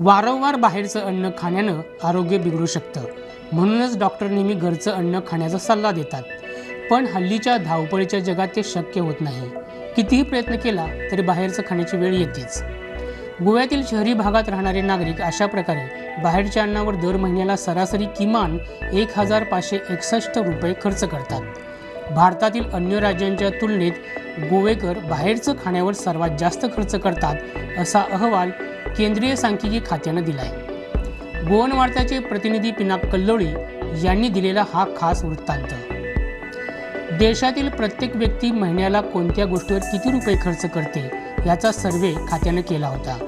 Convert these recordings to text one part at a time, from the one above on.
वारंवार बाहेरचं अन्न खाण्यानं आरोग्य बिघडू शकतं. म्हणूनच डॉक्टर नेहमी घरचं अन्न खाण्याचा सल्ला देतात. पण हल्लीच्या धावपळीच्या जगात ते शक्य होत नाही. कितीही प्रयत्न केला तरी बाहेरचं खाण्याची वेळ येतेच. गोव्यातील शहरी भागात राहणारे नागरिक अशा प्रकारे बाहेरच्या अन्नावर दर महिन्याला सरासरी किमान एक हजार पाचशे एकसष्ट रुपये खर्च करतात. भारतातील अन्य राज्यांच्या तुलनेत गोवेकर बाहेरचं खाण्यावर सर्वात जास्त खर्च करतात असा अहवाल केंद्रीय सांख्यिकी खात्यानं दिलाय. गोवन वार्ताचे प्रतिनिधी पिनाक कल्लोळी यांनी दिलेला हा खास वृत्तांत. देशातील प्रत्येक व्यक्ती महिन्याला कोणत्या गोष्टीवर किती रुपये खर्च करते याचा सर्वे खात्यानं केला होता.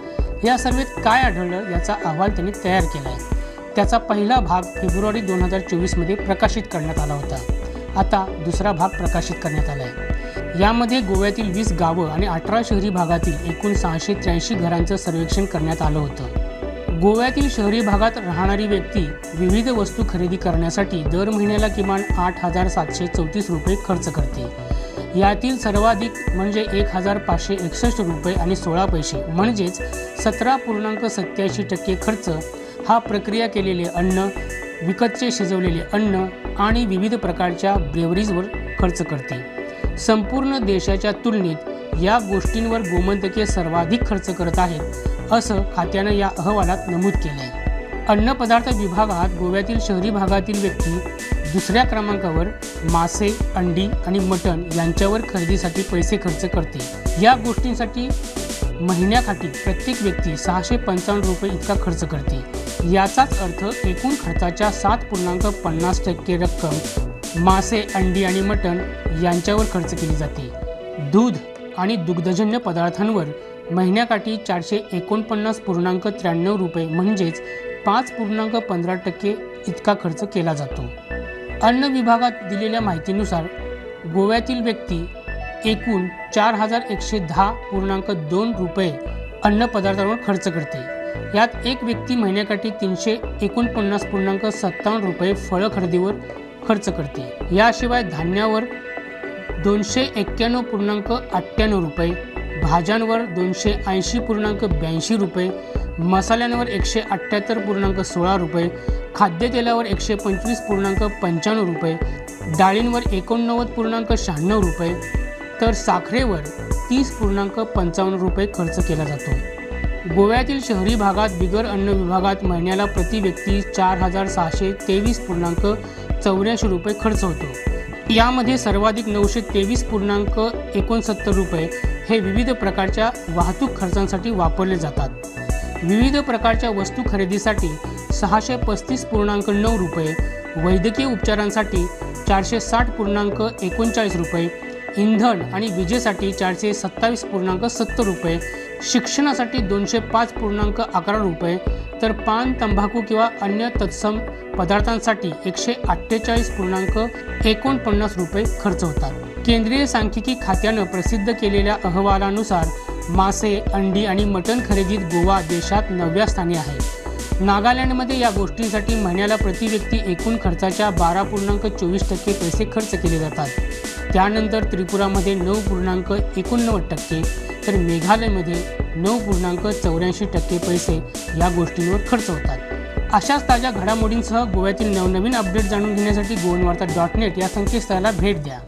या सर्वेत काय आढळलं याचा अहवाल त्यांनी तयार केला आहे त्याचा पहिला भाग फेब्रुवारी दोन हजार चोवीसमध्ये प्रकाशित करण्यात आला होता. आता दुसरा भाग प्रकाशित करण्यात आला आहे यामध्ये गोव्यातील वीस गावं आणि अठरा शहरी भागातील एकूण सहाशे त्र्याऐंशी घरांचं सर्वेक्षण करण्यात आलं होतं. गोव्यातील शहरी भागात राहणारी व्यक्ती विविध वस्तू खरेदी करण्यासाठी दर महिन्याला किमान आठ हजार सातशे चौतीस रुपये खर्च करते. यातील सर्वाधिक म्हणजे एक हजार पाचशे एकसष्ट रुपये आणि सोळा पैसे म्हणजेच सतरा पूर्णांक सत्याऐंशी टक्के खर्च. हा प्रक्रिया केलेले अन्न विकतचे शिजवलेले अन्न आणि विविध प्रकारच्या ब्रेवरीजवर खर्च करते. संपूर्ण देशाच्या तुलनेत या गोष्टींवर गोमंतके सर्वाधिक खर्च करत आहेत असं खात्यानं या अहवालात नमूद केलं आहे अन्नपदार्थ विभागात गोव्यातील शहरी भागातील व्यक्ती दुसऱ्या क्रमांकावर मासे अंडी आणि मटण यांच्यावर खरेदीसाठी पैसे खर्च करते. या गोष्टींसाठी महिन्याकाठी प्रत्येक व्यक्ती सहाशे पंचावन्न रुपये इतका खर्च करते. याचाच अर्थ एकूण खर्चाच्या सात पूर्णांक पन्नास टक्के रक्कम मासे अंडी आणि मटण यांच्यावर खर्च केली जाते. दूध आणि दुग्धजन्य पदार्थांवर महिन्याकाठी चारशे एकोणपन्नास पूर्णांक त्र्याण्णव रुपये म्हणजेच पाच पूर्णांक पंधरा टक्के इतका खर्च केला जातो. अन्न विभागात दिलेल्या माहितीनुसार गोव्यातील व्यक्ती एकूण चार हजार एकशे दहा पूर्णांक दोन रुपये अन्नपदार्थांवर खर्च करते. यात एक व्यक्ती महिन्याकाठी तीनशे एकोणपन्नास पूर्णांक सत्तावन्न रुपये फळं खरेदीवर खर्च करते. याशिवाय धान्यावर दोनशे एक्क्याण्णव पूर्णांक अठ्ठ्याण्णव रुपये भाज्यांवर दोनशे ऐंशी पूर्णांक ब्याऐंशी रुपये मसाल्यांवर एकशे अठ्ठ्याहत्तर पूर्णांक सोळा रुपये खाद्यतेलावर एकशे पंचवीस पूर्णांक पंच्याण्णव रुपये डाळींवर एकोणनव्वद पूर्णांक शहाण्णव रुपये तर साखरेवर तीस पूर्णांक पंचावन्न रुपये खर्च केला जातो. गोव्यातील शहरी भागात बिगर अन्न विभागात महिन्याला प्रति व्यक्ती चार हजार सहाशे तेवीस पूर्णांक चौऱ्याऐंशी रुपये खर्च होतो. यामध्ये सर्वाधिक नऊशे तेवीस पूर्णांक एकोणसत्तर रुपये हे विविध प्रकारच्या वाहतूक खर्चांसाठी वापरले जातात. विविध प्रकारच्या वस्तू खरेदीसाठी सहाशे पस्तीस पूर्णांक नऊ रुपये वैद्यकीय उपचारांसाठी चारशे साठ पूर्णांक एकोणचाळीस रुपये इंधन आणि विजेसाठी चारशे सत्तावीस पूर्णांक सत्तर रुपये शिक्षणासाठी दोनशे पाच पूर्णांक अकरा रुपये तर पान तंबाखू किंवा अन्य तत्सम पदार्थांसाठी एकशे अठ्ठेचाळीस पूर्णांक एकोणपन्नास रुपये खर्च होतात. केंद्रीय सांख्यिकी खात्यानं प्रसिद्ध केलेल्या अहवालानुसार मासे अंडी आणि मटण खरेदीत गोवा देशात नवव्या स्थानी आहे. नागालँडमध्ये या गोष्टींसाठी महिन्याला प्रति व्यक्ती एकूण खर्चाच्या बारा पूर्णांक चोवीस टक्के पैसे खर्च केले जातात. त्यानंतर त्रिपुरामध्ये नऊ पूर्णांक एकोणनव्वद टक्के तर मेघालयमध्ये नऊ पूर्णांक चौऱ्याऐंशी टक्के पैसे या गोष्टींवर खर्च होतात. अशाच ताज्या घडामोडींसह गोव्यातील नवनवीन अपडेट जाणून घेण्यासाठी गोवनवार्ता डॉट नेट या संकेतस्थळाला भेट द्या.